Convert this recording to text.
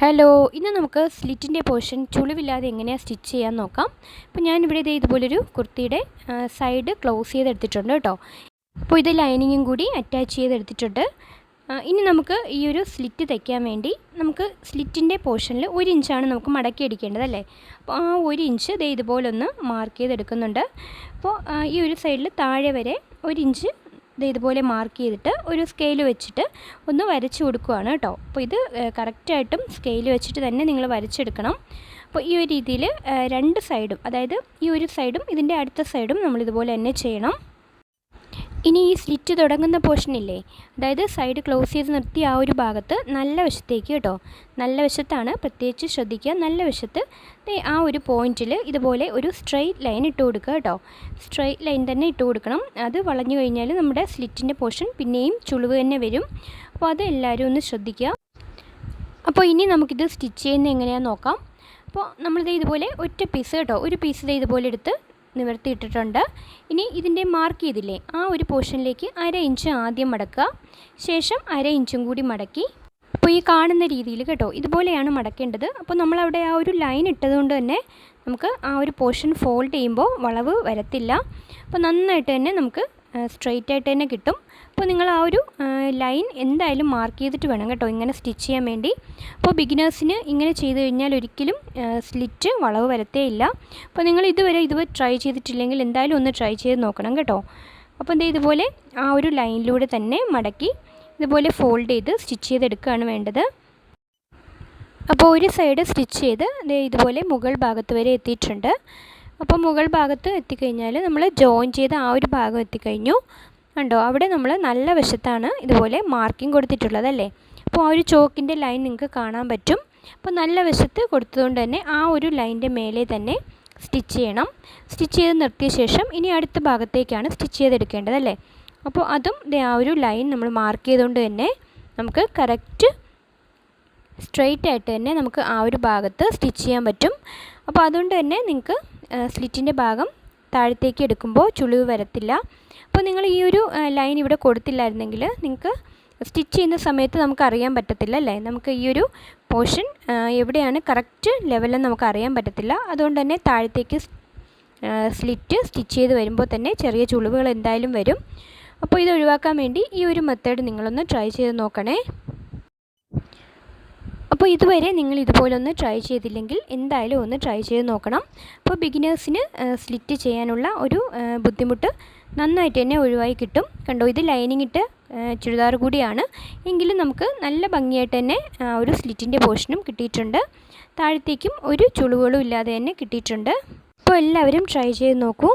Hello ഇന്ന് നമുക്ക് സ്ലിറ്റിന്റെ portion ചുളിവില്ലാതെ എങ്ങനെയാണ് സ്റ്റിച്ച് ചെയ്യാൻ നോക്കാം. അപ്പോൾ ഞാനിവിടെ ഇതേ ഇതുപോലൊരു കുർത്തിയുടെ സൈഡ് ക്ലോസ് ചെയ്തെടുത്തിട്ടുണ്ട് കേട്ടോ. അപ്പോൾ ഇത് ലൈനിങ്ങും കൂടി അറ്റാച്ച് ചെയ്തെടുത്തിട്ടുണ്ട്. ഇനി നമുക്ക് ഈ ഒരു സ്ലിറ്റ് തയ്ക്കാൻ വേണ്ടി നമുക്ക് സ്ലിറ്റിന്റെ പോർഷനിൽ ഒരു ഇഞ്ചാണ് നമുക്ക് മടക്കി അടിക്കേണ്ടത് അല്ലേ? അപ്പോൾ ആ ഒരു ഇഞ്ച് ഇതേ ഇതുപോലൊന്ന് മാർക്ക് ചെയ്തെടുക്കുന്നുണ്ട്. അപ്പോൾ ഈ ഒരു സൈഡിൽ താഴെ വരെ ഒരു ഇഞ്ച് ദേ ഇതുപോലെ മാർക്ക് ചെയ്തിട്ട് ഒരു സ്കെയിൽ വെച്ചിട്ട് ഒന്ന് വരച്ചു കൊടുക്കുകയാണ് കേട്ടോ. അപ്പോൾ ഇത് കറക്റ്റായിട്ടും സ്കെയിൽ വെച്ചിട്ട് തന്നെ നിങ്ങൾ വരച്ചെടുക്കണം. അപ്പോൾ ഈ ഒരു രീതിയിൽ രണ്ട് സൈഡും അതായത് ഈ ഒരു സൈഡും ഇതിന്റെ അടുത്ത സൈഡും നമ്മളിതുപോലെ തന്നെ ചെയ്യണം. ഇനി ഈ സ്റ്റിച്ച് തുടങ്ങുന്ന പോർഷനില്ലേ അതായത് സൈഡ് ക്ലോസ് ചെയ്ത് നിർത്തി ആ ഒരു ഭാഗത്ത് നല്ല വശത്തേക്ക് കേട്ടോ. നല്ല വശത്താണ് പ്രത്യേകിച്ച് ശ്രദ്ധിക്കുക. നല്ല വശത്ത് ആ ഒരു പോയിന്റിൽ ഇതുപോലെ ഒരു സ്ട്രെയിറ്റ് ലൈൻ ഇട്ട് കൊടുക്കുക കേട്ടോ. സ്ട്രെയിറ്റ് ലൈൻ തന്നെ ഇട്ട് കൊടുക്കണം. അത് വളഞ്ഞു കഴിഞ്ഞാൽ നമ്മുടെ സ്ലിറ്റിന്റെ പോർഷൻ പിന്നെയും ചുളിവ് തന്നെ വരും. അപ്പോൾ അത് എല്ലാവരും ഒന്ന് ശ്രദ്ധിക്കുക. അപ്പോൾ ഇനി നമുക്കിത് സ്റ്റിച്ച് ചെയ്യുന്നത് എങ്ങനെയാണെന്ന് നോക്കാം. അപ്പോൾ നമ്മളിത് ഇതുപോലെ ഒറ്റ പീസ് കേട്ടോ. ഒരു പീസ് ഇതേ ഇതുപോലെ എടുത്ത് നിവർത്തിയിട്ടിട്ടുണ്ട്. ഇനി ഇതിന്റെ മാർക്ക് ചെയ്തില്ലേ? ആ ഒരു പോർഷനിലേക്ക് അര ഇഞ്ച് ആദ്യം മടക്കുക. ശേഷം അര ഇഞ്ചും കൂടി മടക്കി. അപ്പോൾ ഈ കാണുന്ന രീതിയിൽ കേട്ടോ ഇതുപോലെയാണ് മടക്കേണ്ടത്. അപ്പോൾ നമ്മളവിടെ ആ ഒരു ലൈൻ ഇട്ടതുകൊണ്ട് തന്നെ നമുക്ക് ആ ഒരു പോർഷൻ ഫോൾഡ് ചെയ്യുമ്പോൾ വളവ് വരത്തില്ല. അപ്പോൾ നന്നായിട്ട് തന്നെ നമുക്ക് സ്ട്രെയിറ്റ് ആയിട്ട് തന്നെ കിട്ടും. അപ്പോൾ നിങ്ങൾ ആ ഒരു ലൈൻ എന്തായാലും മാർക്ക് ചെയ്തിട്ട് വേണം കേട്ടോ. ഇങ്ങനെ സ്റ്റിച്ച് ചെയ്യാൻ വേണ്ടി. അപ്പോൾ ബിഗിനേഴ്സിന് ഇങ്ങനെ ചെയ്ത് കഴിഞ്ഞാൽ ഒരിക്കലും സ്ലിറ്റ് വളവ് വരത്തേ ഇല്ല. അപ്പോൾ നിങ്ങൾ ഇതുവരെ ഇതുവരെ ട്രൈ ചെയ്തിട്ടില്ലെങ്കിൽ എന്തായാലും ഒന്ന് ട്രൈ ചെയ്ത് നോക്കണം കേട്ടോ. അപ്പോൾ എന്താ ഇതുപോലെ ആ ഒരു ലൈനിലൂടെ തന്നെ മടക്കി ഇതുപോലെ ഫോൾഡ് ചെയ്ത് സ്റ്റിച്ച് ചെയ്തെടുക്കുകയാണ് വേണ്ടത്. അപ്പോൾ ഒരു സൈഡ് സ്റ്റിച്ച് ചെയ്ത് ഇതുപോലെ മുകൾ ഭാഗത്ത് വരെ എത്തിയിട്ടുണ്ട്. അപ്പോൾ മുകൾ ഭാഗത്ത് എത്തിക്കഴിഞ്ഞാൽ നമ്മൾ ജോയിൻ ചെയ്ത ആ ഒരു ഭാഗം എത്തിക്കഴിഞ്ഞു. കണ്ടോ? അവിടെ നമ്മൾ നല്ല വശത്താണ് ഇതുപോലെ മാർക്കിംഗ് കൊടുത്തിട്ടുള്ളതല്ലേ? അപ്പോൾ ആ ഒരു ചോക്കിന്റെ ലൈൻ നിങ്ങൾക്ക് കാണാൻ പറ്റും. അപ്പോൾ നല്ല വശത്ത് കൊടുത്തതുകൊണ്ട് തന്നെ ആ ഒരു ലൈന്റെ മേലെ തന്നെ സ്റ്റിച്ച് ചെയ്യണം. സ്റ്റിച്ച് ചെയ്ത് നിർത്തിയ ശേഷം ഇനി അടുത്ത ഭാഗത്തേക്കാണ് സ്റ്റിച്ച് ചെയ്തെടുക്കേണ്ടത് അല്ലേ അപ്പോൾ അതും ആ ഒരു ലൈൻ നമ്മൾ മാർക്ക് ചെയ്തുകൊണ്ട് തന്നെ നമുക്ക് കറക്റ്റ് സ്ട്രെയിറ്റ് ആയിട്ട് തന്നെ നമുക്ക് ആ ഒരു ഭാഗത്ത് സ്റ്റിച്ച് ചെയ്യാൻ പറ്റും. അപ്പോൾ അതുകൊണ്ട് തന്നെ നിങ്ങൾക്ക് സ്ലിറ്റിന്റെ ഭാഗം താഴത്തേക്ക് എടുക്കുമ്പോൾ ചുളിവ് വരത്തില്ല. അപ്പോൾ നിങ്ങൾ ഈ ഒരു ലൈൻ ഇവിടെ കൊടുത്തില്ലായിരുന്നെങ്കിൽ നിങ്ങൾക്ക് സ്റ്റിച്ച് ചെയ്യുന്ന സമയത്ത് നമുക്ക് അറിയാൻ പറ്റത്തില്ല അല്ലേ? നമുക്ക് ഈ ഒരു പോർഷൻ എവിടെയാണ് കറക്റ്റ് ലെവലെന്ന് നമുക്ക് അറിയാൻ പറ്റത്തില്ല. അതുകൊണ്ട് തന്നെ താഴത്തേക്ക് സ്ലിറ്റ് സ്റ്റിച്ച് ചെയ്ത് വരുമ്പോൾ തന്നെ ചെറിയ ചുളിവുകൾ എന്തായാലും വരും. അപ്പോൾ ഇത് ഒഴിവാക്കാൻ വേണ്ടി ഈ ഒരു മെത്തേഡ് നിങ്ങളൊന്ന് ട്രൈ ചെയ്ത് നോക്കണേ. അപ്പോൾ ഇതുവരെ നിങ്ങൾ ഇതുപോലെ ഒന്ന് ട്രൈ ചെയ്തില്ലെങ്കിൽ എന്തായാലും ഒന്ന് ട്രൈ ചെയ്ത് നോക്കണം. അപ്പോൾ ബിഗിനേഴ്സിന് സ്ലിറ്റ് ചെയ്യാനുള്ള ഒരു ബുദ്ധിമുട്ട് നന്നായിട്ട് തന്നെ ഒഴിവായി കിട്ടും. കണ്ടോ ഇത് ലൈനിങ് ഇട്ട് ചുരിദാർ കൂടിയാണ്. എങ്കിലും നമുക്ക് നല്ല ഭംഗിയായിട്ട് തന്നെ ഒരു സ്ലിറ്റിന്റെ പോർഷനും കിട്ടിയിട്ടുണ്ട്. താഴത്തേക്കും ഒരു ചുളിവുകളും ഇല്ലാതെ തന്നെ കിട്ടിയിട്ടുണ്ട്. അപ്പോൾ എല്ലാവരും ട്രൈ ചെയ്ത് നോക്കൂ.